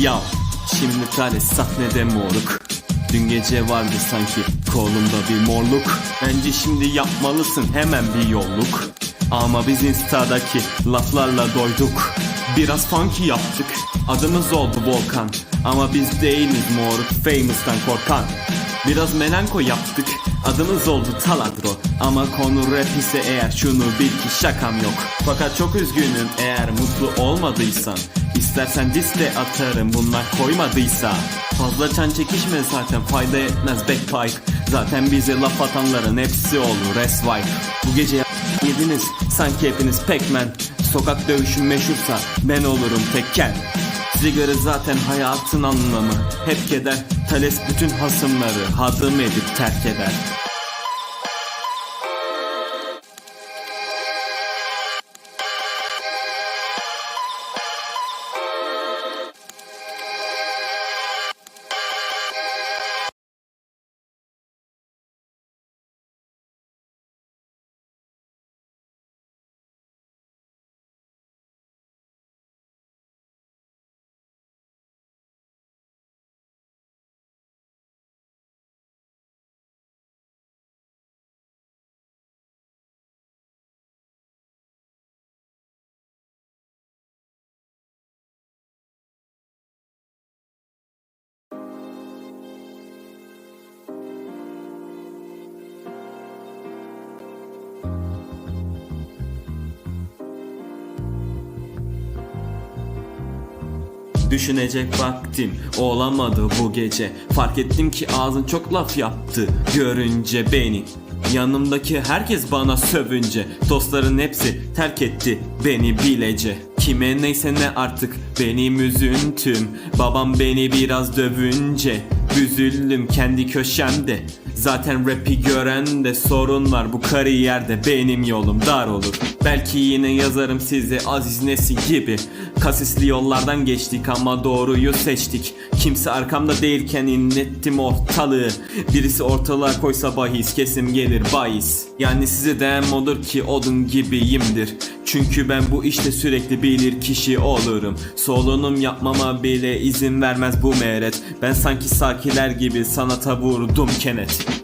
Ya şimdi kare sahnede moruk. Dün gece vardı sanki kolumda bir morluk. Bence şimdi yapmalısın hemen bir yolluk. Ama biz instadaki laflarla doyduk. Biraz funky yaptık. Adımız oldu Volkan. Ama biz değiliz moruk famous'tan korkan. Biraz melanko yaptık Adımız oldu Taladro. Ama konu rap ise eğer şunu bil ki şakam yok. Fakat çok üzgünüm eğer mutlu olmadıysan. İstersen diste atarım bunlar koymadıysa. Fazla çan çekişme zaten fayda etmez backpipe. Zaten bize laf atanların hepsi olur reswipe Bu gece yediniz sanki hepiniz Pac-Man. Sokak dövüşü meşhursa ben olurum tekken Sigara zaten hayatın anlamı. Hep keder Thales bütün hasımları Hadım edip terk eder Düşünecek vaktim olamadı bu gece. Fark ettim ki ağzın çok laf yaptı. Görünce beni Yanımdaki herkes bana sövünce. Dostların hepsi terk etti beni bilece Kime neyse ne artık benim üzüntüm. Babam beni biraz dövünce Üzüldüm kendi köşemde. Zaten rapi gören de sorun var bu kariyerde Benim yolum dar olur. Belki yine yazarım size Aziz Nesin gibi. Kasisli yollardan geçtik ama doğruyu seçtik. Kimse arkamda değilken inlettim ortalığı. Birisi ortalığa koysa bahis kesim gelir bahis. Yani size değen odur ki odun gibiyimdir Çünkü ben bu işte sürekli bilir kişi olurum. Solunum yapmama bile izin vermez bu meret. Ben sanki sakiler gibi sanata vurdum kenet